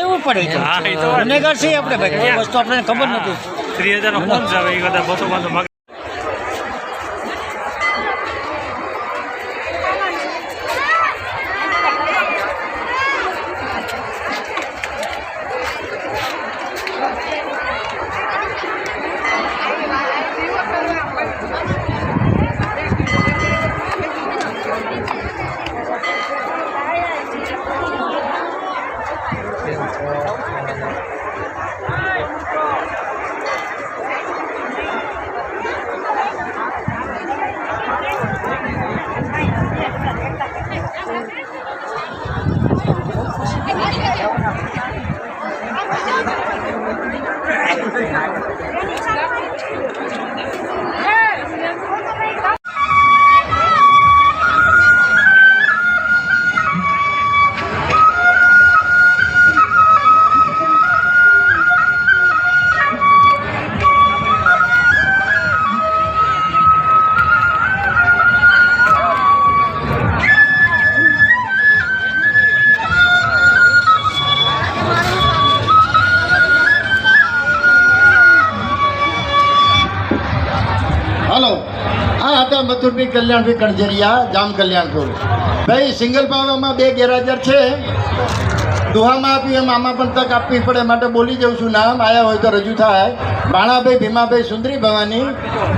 દેવું પડે. ગુનેગાર છીએ આપણે ભાઈ. વસ્તુ આપણને ખબર નથી. ત્રીસ હજાર નો ફોન છે એ બધા બસો પાંચસો હલો. આ હતા મથુરભાઈ કલ્યાણભાઈ કણજરિયા, જામ કલ્યાણપુર. ભાઈ, સિંગલ પાવામાં બે ગેરહાજર છે. દુહામાં આપી એમ, આમાં પણ તક આપવી પડે, માટે બોલી જઉં છું. નામ આયા હોય તો રજૂ થાય. ભાણાભાઈ ભીમાભાઈ, સુંદરી ભવાની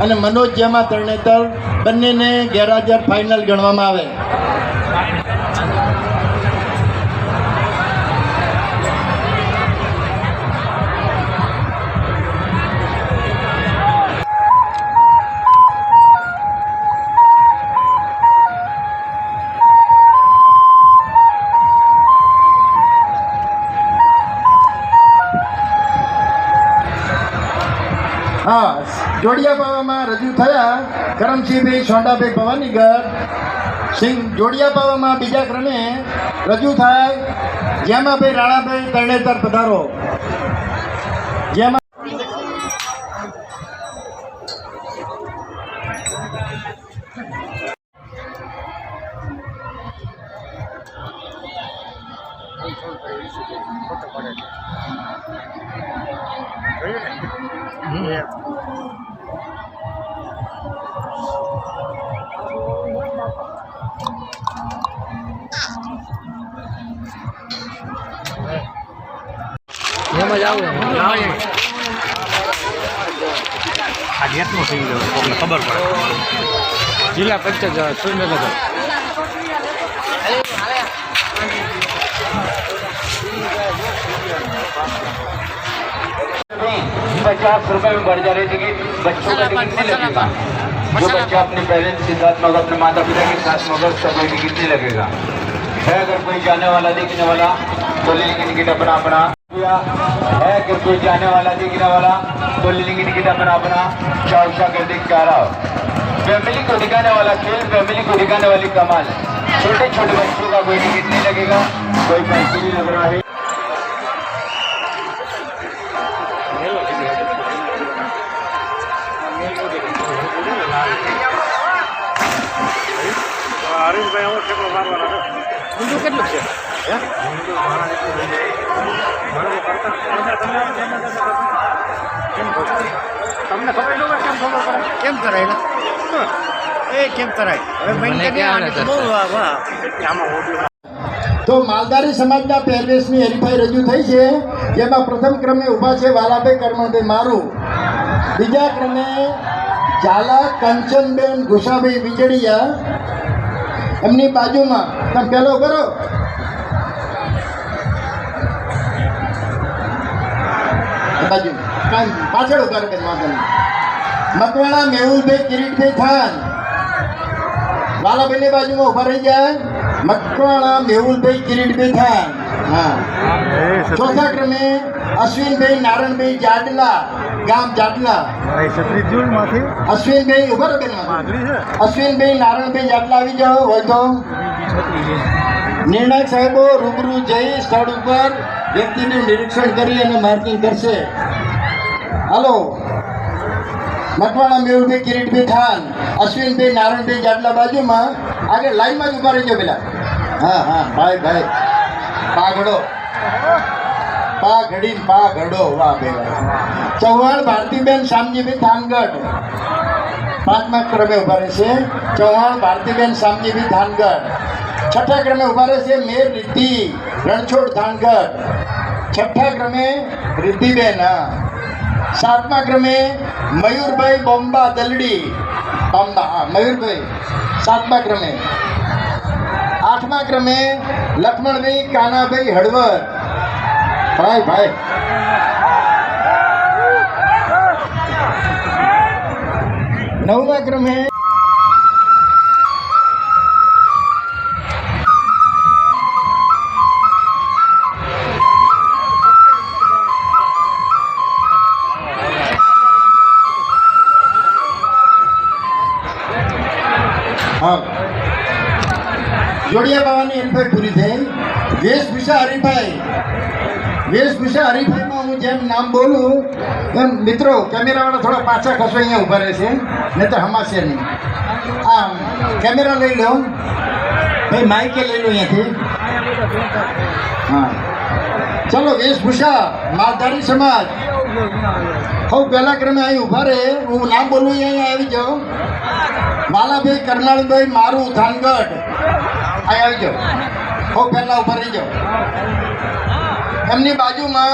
અને મનોજ જેમાં તરણેતર. બંનેને ગેરહાજર ફાઇનલ ગણવામાં આવે. હા જોડિયા પાવામાં રજૂ થયા કરમસિંહભાઈ સોંડાભાઈ ભવાનીગઢ. સિંહ જોડિયા પાવામાં બીજા ક્રમે રજૂ થાય. જેમાં ભાઈ રાણાભાઈ તરણેતર પધારો. જેમાં આ ગેટનું થઈ ગયું તમને ખબર પડે. જિલ્લા પંચાયત સુરેન્દ્રનગર. पचास रुपए में बढ़ जा रही टिकट बच्चों का टिकट नहीं लगेगा जो बच्चा अपने पेरेंट्स के साथ मगर अपने माता पिता के साथ मगर उसका कोई टिकट नहीं लगेगा है अगर कोई जाने वाला देखने वाला तो ले लेंगे टिकट अपना अपना या है अगर कोई जाने वाला देखने वाला तो ले लेंगे टिकट अपना अपना चाव सा कर देख के आ रहा हो फैमिली को दिखाने वाला खेल फैमिली को दिखाने वाली कमाल छोटे छोटे बच्चों का कोई टिकट नहीं लगेगा कोई पैसे नहीं लग रहा है કેમ કરાય એ કેમ કરાય તો માલધારી સમાજના પહેરવેશની હરીફાઈ રજૂ થઈ છે. જેમાં પ્રથમ ક્રમે ઊભા છે વાલાભાઈ કરમણભાઈ મારું. બીજા ક્રમે ઝાલા કંચનબેન ઘુસાભાઈ વીજળીયા એમની બાજુમાં. તમે પહેલો કરો. બાજુ. પાછળ ઊભા. મકવાણા મેહુલભાઈ કિરીટભાઈ ખાન. વાલાભાઈની બાજુમાં ઊભા રહી જાય મકવાણા મેહુલભાઈ કિરીટભાઈ ખાન. હા. ચોથા ક્રમે અશ્વિનભાઈ નારણભાઈ જાડલા. ગામ જાટલા. અશ્વિનભાઈ ઊભા રહો અશ્વિનભાઈ નારણભાઈ જાટલા આવી જાઓ હોય તો. નિર્ણાયક સાહેબો રૂબરૂ જઈ સ્થળ ઉપર વ્યક્તિનું નિરીક્ષણ કરી અને માર્કિંગ કરશે. હાલો. મકવાણા મેહુલભાઈ કિરીટભાઈ ખાન અશ્વિનભાઈ નારાયણભાઈ જાટલા બાજુમાં. આગળ લાઈનમાં જ ઊભા રહેજો પેલા. હા હા ભાઈ ભાઈ. પાઘડો. પા ઘડી ને પા ઘડો વાહ બે વાહ. ચૌહાણ ભારતીબેન શામજીભાઈ થાનગઢ. પાંચમા ક્રમે ઊભા રહેશે ચૌહાણ ભારતીબેન શામજીભાઈ થાનગઢ. છઠ્ઠા ક્રમે ઊભા રહેશે મેર રિદ્ધિ રણછોડ થાનગઢ. છઠ્ઠા ક્રમે રિદ્ધિબેન. હા સાતમા ક્રમે મયુરભાઈ બોમ્બા દલડી. બોમ્બા, હા, મયુરભાઈ. સાતમા ક્રમે. આઠમા ક્રમે લક્ષ્મણભાઈ કાનાભાઈ હળવદ. ભાઈ ભાઈ. નવમા ક્રમે હા. જોડિયા બાવાની એન્ફાઈ પૂરી થઈ. વેશભૂષા હરીફાઈ. વેશભૂષા હરીફાઈમાં હું જેમ નામ બોલું, એમ મિત્રો કેમેરાવાળા થોડા પાછા ખસો અહીંયા ઊભા રહેશે નહીં તો હમાશે નહીં. આ કેમેરા લઈ લો. ભાઈ માઇકે લઈ લો અહીંયાથી. હા. ચલો વેશભૂષા માલધારી સમાજ. હું પહેલા ક્રમે અહીં ઊભા રહે. હું નામ બોલું અહીંયા આવી જાઉં. માલાભાઈ કરનાળભાઈ મારું થાનગઢ અહીં આવી જાઓ હું પહેલા ઊભા રહી જાઓ એમની બાજુમાં.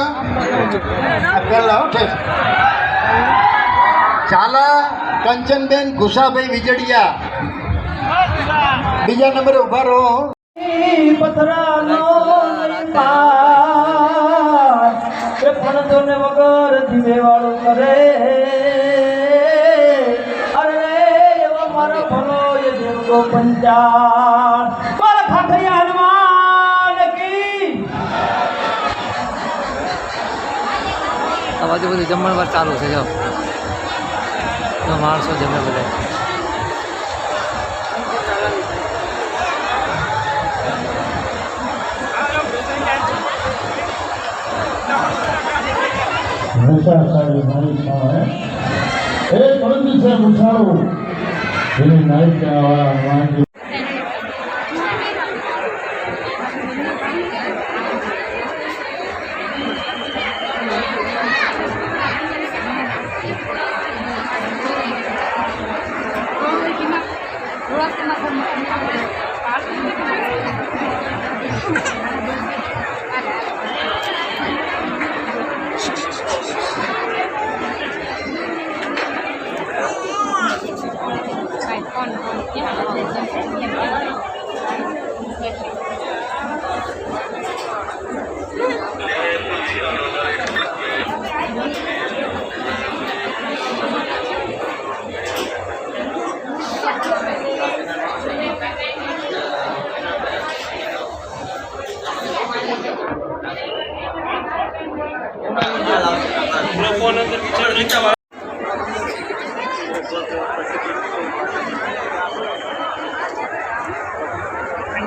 ચાલા, કંચનબેન ઘુસાભાઈ વિજડિયા. બીજા નંબરે ઊભા રહો. પથરાનો વગર ધીમે વાળું કરે અરે, એવો મારો ભલો એ દેવકો આ બાજુ બધું જમણવાર ચાલુ છે, જો. માણસો જમે બધા. એ પરંતુ છે પૂછાડો એને નાઈટ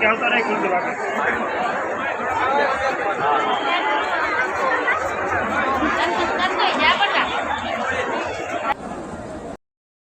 যাও তারাই কিনতে পারবে